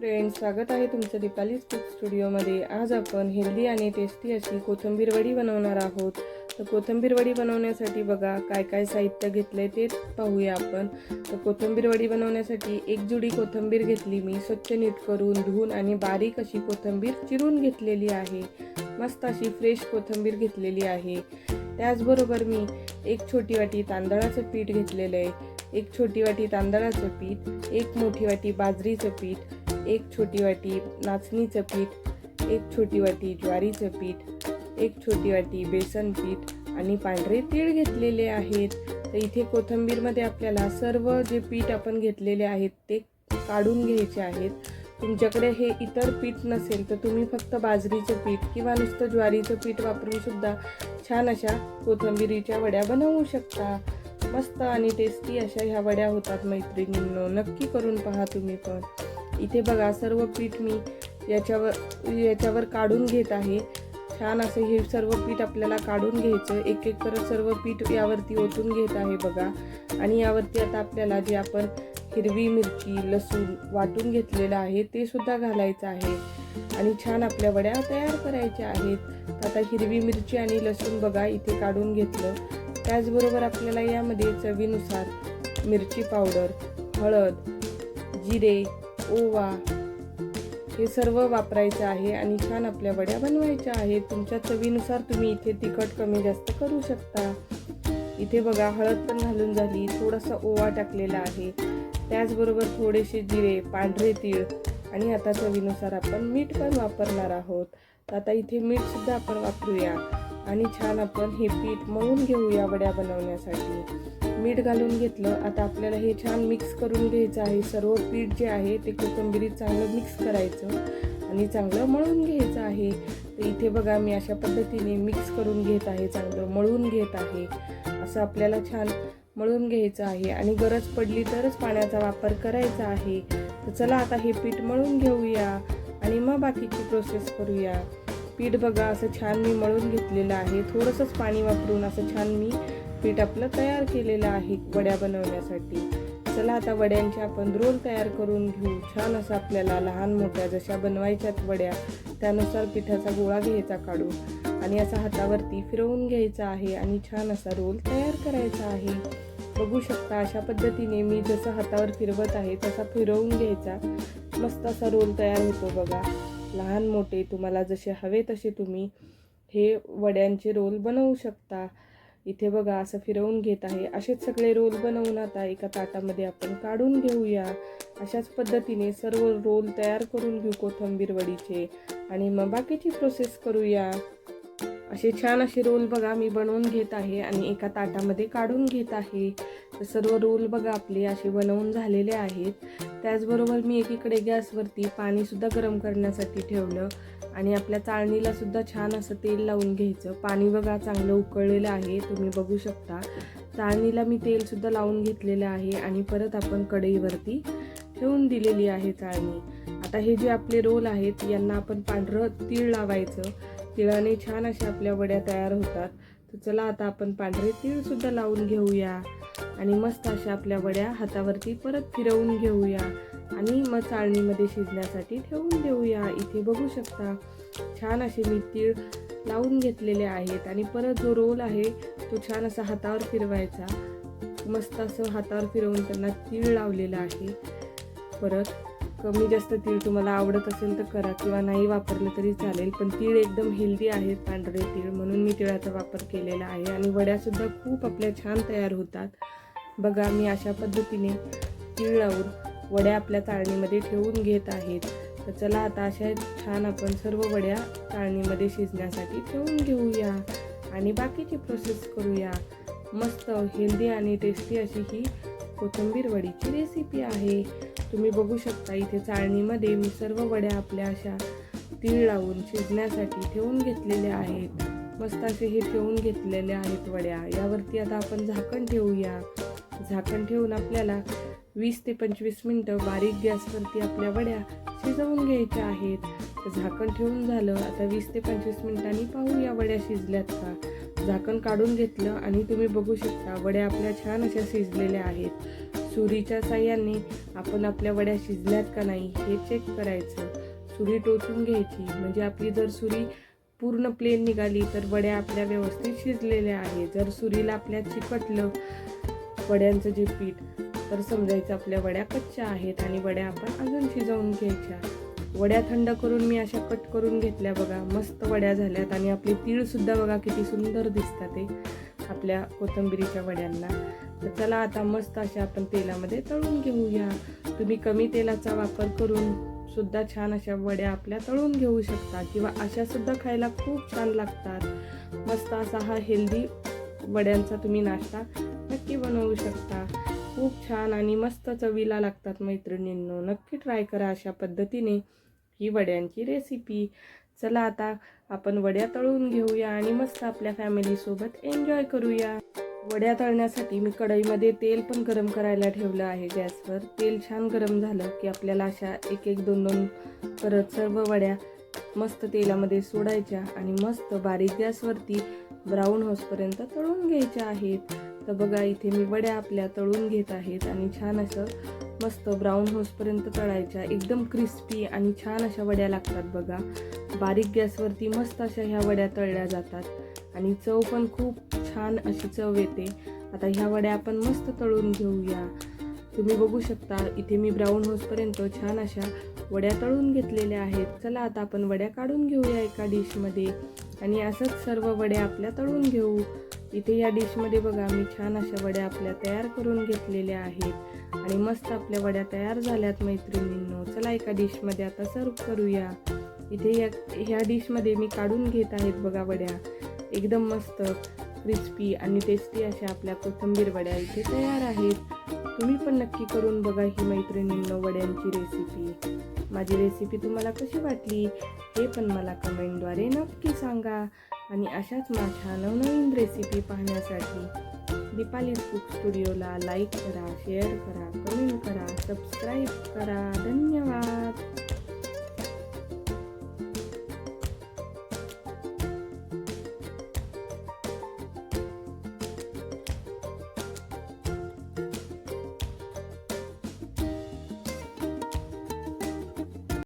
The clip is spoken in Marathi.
फ्रेंड स्वागत आहे तुमचं दीपालीज कुक स्टुडिओमध्ये आज आपण हेल्दी आणि टेस्टी अशी कोथिंबीर वडी बनवणार आहोत. तर कोथिंबीर वडी बनवण्यासाठी बघा काय काय साहित्य घेतलं आहे ते पाहूया आपण. तर कोथिंबीर वडी बनवण्यासाठी एक जुडी कोथिंबीर घेतली मी. स्वच्छ नीट करून धुवून आणि बारीक अशी कोथिंबीर चिरून घेतलेली आहे. मस्त अशी फ्रेश कोथिंबीर घेतलेली आहे. त्याचबरोबर मी एक छोटी वाटी तांदळाचं पीठ घेतलेलं आहे. एक छोटी वाटी तांदळाचं पीठ एक मोठी वाटी बाजरीचं पीठ एक छोटी वाटी नाचणीचं पीठ एक छोटी वाटी ज्वारीचं पीठ एक छोटी वाटी बेसन पीठ आणि पांढरे तीळ घेतलेले आहेत. तर इथे कोथिंबीरमध्ये आपल्याला सर्व जे पीठ आपण घेतलेले आहेत ते काढून घ्यायचे आहेत. तुमच्याकडे हे इतर पीठ नसेल तर तुम्ही फक्त बाजरीचं पीठ किंवा नुसतं ज्वारीचं पीठ वापरून सुद्धा छान अशा कोथिंबिरीच्या वड्या बनवू शकता. मस्त आणि टेस्टी अशा ह्या वड्या होतात मैत्रिणींनो. नक्की करून पहा तुम्ही पण. इथे बघा सर्व पीठ मी याच्यावर याच्यावर काढून घेत आहे. छान असं हे सर्व पीठ आपल्याला काढून घ्यायचं. एक एक करत सर्व पीठ यावरती ओतून घेत आहे बघा. आणि यावरती आता आपल्याला जे आपण हिरवी मिरची लसूण वाटून घेतलेलं आहे ते सुद्धा घालायचं आहे. आणि छान आपल्या वड्या तयार करायच्या आहेत. आता हिरवी मिरची आणि लसूण बघा इथे काढून घेतलं. त्याचबरोबर आपल्याला यामध्ये चवीनुसार मिरची पावडर हळद जिरे ओवा. हे सर्व वापरायचं आहे आणि छान आपल्या वड्या बनवायच्या आहेत. तुमच्या चवीनुसार तुम्ही इथे तिखट कमी जास्त करू शकता. इथे बघा हळद पण घालून झाली. थोडासा ओवा टाकलेला आहे. त्याचबरोबर थोडेसे जिरे पांढरे तीळ आणि आता चवीनुसार आपण मीठ पण वापरणार आहोत. तर आता इथे मीठसुद्धा आपण वापरूया. आणि छान आपण हे पीठ मळून घेऊया वड्या बनवण्यासाठी. मीठ घालून घेतलं आता आपल्याला हे छान मिक्स करून घ्यायचं आहे. सर्व पीठ जे आहे ते कोथिंबिरीत चांगलं मिक्स करायचं आणि चांगलं मळून घ्यायचं आहे. तर इथे बघा मी अशा पद्धतीने मिक्स करून घेत आहे चांगलं मळून घेत आहे. असं आपल्याला छान मळून घ्यायचं आहे आणि गरज पडली तरच पाण्याचा वापर करायचा आहे. तर चला आता हे पीठ मळून घेऊया आणि मग बाकीची प्रोसेस करूया. पीठ बघा असं छान मी मळून घेतलेलं आहे. थोडंसंच पाणी वापरून असं छान मी पीठ आपलं तयार केलेलं आहे वड्या बनवण्यासाठी. चला आता वड्यांचे आपण रोल तयार करून घेऊ. छान असं आपल्याला लहान मोठ्या जशा बनवायच्यात वड्या त्यानुसार पिठाचा गोळा घ्यायचा काढून आणि असा हातावरती फिरवून घ्यायचा आहे आणि छान असा रोल तयार करायचा आहे. बघू शकता अशा पद्धतीने मी जसं हातावर फिरवत आहे तसा फिरवून घ्यायचा. मस्त असा रोल तयार होतो बघा. लहान मोठे तुम्हाला जसे हवे तसे तुम्ही हे वड्यांचे रोल बनवू शकता. इथे बघा असं फिरवून घेत आहे. असेच सगळे रोल बनवून आता एका ताटामध्ये आपण काढून घेऊया. अशाच पद्धतीने सर्व रोल तयार करून घेऊ कोथंबीर वडीचे. आणि मग बाकीची प्रोसेस करूया. असे छान असे रोल बघा मी बनवून घेत आहे आणि एका ताटामध्ये काढून घेत आहे. तर सर्व रोल बघा आपले असे बनवून झालेले आहेत. त्याचबरोबर मी एकीकडे गॅसवरती पाणीसुद्धा गरम करण्यासाठी ठेवलं आणि आपल्या चाळणीला सुद्धा छान असं तेल लावून घ्यायचं. पाणी बघा चांगलं उकळलेलं आहे तुम्ही बघू शकता. चाळणीला मी तेलसुद्धा लावून घेतलेलं आहे आणि परत आपण कढईवरती ठेवून दिलेली आहे चाळणी. आता हे जे आपले रोल आहेत यांना आपण पांढरं तीळ लावायचं. तिळाने छान अशा आपल्या वड्या तयार होतात. तर चला आता आपण पांढरे तीळसुद्धा लावून घेऊया. आणि मस्त अशा आपल्या वड्या हातावरती परत फिरवून घेऊया. आणि मग चाळणीमध्ये शिजण्यासाठी ठेवून देऊया. इथे बघू शकता छान असे मी तीळ लावून घेतलेले आहेत. आणि परत जो रोल आहे तो छान असा हातावर फिरवायचा. मस्त असं हातावर फिरवून त्यांना तीळ लावलेला आहे. परत कमी जास्त तीळ तुम्हाला आवडत असेल तर करा किंवा नाही वापरलं तरी चालेल पण तीळ एकदम हेल्दी आहेत पांढरे तीळ म्हणून मी तिळाचा वापर केलेला आहे. आणि वड्यासुद्धा खूप आपल्या छान तयार होतात. बघा मी अशा पद्धतीने तीळ लावून वड्या आपल्या चाळणीमध्ये ठेवून घेत आहेत. तर चला आता अशा छान आपण सर्व वड्या चाळणीमध्ये शिजण्यासाठी ठेवून घेऊया. आणि बाकीची प्रोसेस करूया. मस्त हेल्दी आणि टेस्टी अशी ही कोथिंबीर वडीची रेसिपी आहे. तुम्ही बघू शकता इथे चाळणीमध्ये मी सर्व वड्या आपल्या अशा तीळ लावून शिजण्यासाठी ठेवून घेतलेल्या आहेत. मस्त असे हे ठेवून घेतलेले आहेत वड्या. यावरती आता आपण झाकण ठेवूया. झाकण ठेवून आपल्याला वीस ते पंचवीस मिनटं बारीक गॅसवरती आपल्या वड्या शिजवून घ्यायच्या आहेत. झाकण ठेवून झालं. आता वीस ते पंचवीस मिनिटांनी पाहूया वड्या शिजल्यात का? झाकण काढून घेतलं आणि तुम्ही बघू शकता वड्या आपल्या छान अशा शिजलेल्या आहेत. सुरीच्या साह्याने आपण आपल्या वड्या शिजल्यात का नाही हे चेक करायचं. सुरी टोचून घ्यायची. म्हणजे आपली जर सुरी पूर्ण प्लेन निघाली तर वड्या आपल्या व्यवस्थित शिजलेल्या आहे जर सुरीला आपल्या चिकटलं वड्यांचं जे पीठ तर समजायचं आपल्या वड्या कच्च्या आहेत आणि वड्या आपण अजून शिजवून घ्यायच्या. वड्या थंड करून मी अशा कट करून घेतल्या बघा. मस्त वड्या झाल्यात आणि आपली तीळसुद्धा बघा किती सुंदर दिसतात ते आपल्या कोथिंबीरीच्या वड्यांना. तर चला आता मस्त अशा आपण तेलामध्ये तळून घेऊया. तुम्ही कमी तेलाचा वापर करून सुद्धा छान अशा वड्या आपल्या तळून घेऊ शकता किंवा अशा सुद्धा खायला खूप छान लागतात. मस्त असा हा हेल्दी वड्यांचा तुम्ही नाश्ता नक्की बनवू शकता. खूप छान आणि मस्त चवीला लागतात मैत्रिणींनो. नक्की ट्राय करा अशा पद्धतीने ही वड्यांची रेसिपी चला आता आपण वड्या तळून घेऊया आणि मस्त आपल्या फॅमिलीसोबत एन्जॉय करूया. वड्या तळण्यासाठी मी कढईमध्ये तेल पण गरम करायला ठेवलं आहे गॅसवर. तेल छान गरम झालं की आपल्याला अशा एक एक दोन दोन करत सर्व वड्या मस्त तेलामध्ये सोडायच्या आणि मस्त बारीक गॅसवरती ब्राऊन होसपर्यंत तळून घ्यायच्या आहेत. तर बघा इथे मी वड्या आपल्या तळून घेत आहेत आणि छान असं मस्त ब्राऊन होसपर्यंत तळायच्या एकदम क्रिस्पी आणि छान अशा वड्या लागतात बघा. बारीक गॅसवरती मस्त अशा ह्या वड्या तळल्या जातात. आणि चव पण खूप छान अशी चव येते. आता ह्या वड्या आपण मस्त तळून घेऊया. तुम्ही बघू शकता इथे मी ब्राऊन होसपर्यंत छान अशा वड्या तळून घेतलेल्या आहेत. चला आता आपण वड्या काढून घेऊया एका डिशमध्ये आणि असंच सर्व वड्या आपल्या तळून घेऊ. इथे या डिशमध्ये बघा मी छान अशा वड्या आपल्या तयार करून घेतलेल्या आहेत. आणि मस्त आपल्या वड्या तयार झाल्यात मैत्रिणींनो. चला एका डिशमध्ये आता सर्व करूया. इथे या ह्या डिशमध्ये मी काढून घेत आहेत बघा वड्या. एकदम मस्त क्रिस्पी आणि टेस्टी अशा आपल्या कोथिंबीर वड्या इथे तयार आहेत. तुम्ही पण नक्की करून बघा ही मैत्रिणींनो वड्यांची रेसिपी माझी रेसिपी तुम्हाला कशी वाटली हे पण मला कमेंटद्वारे नक्की सांगा. आणि अशाच माझ्या नवनवीन रेसिपी पाहण्यासाठी दीपाली कुक स्टुडिओला लाईक करा शेअर करा कमेंट करा सबस्क्राईब करा. धन्यवाद.